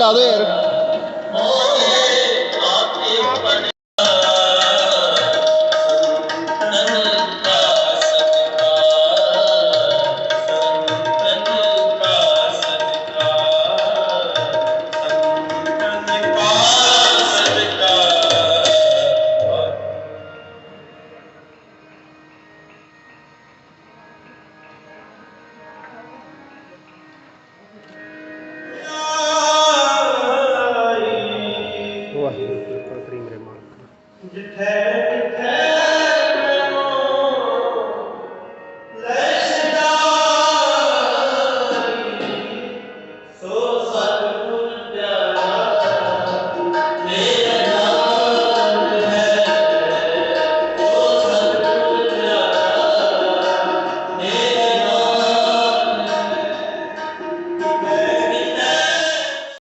ਲਾ ਦੋ ਯਾਰ। You therapy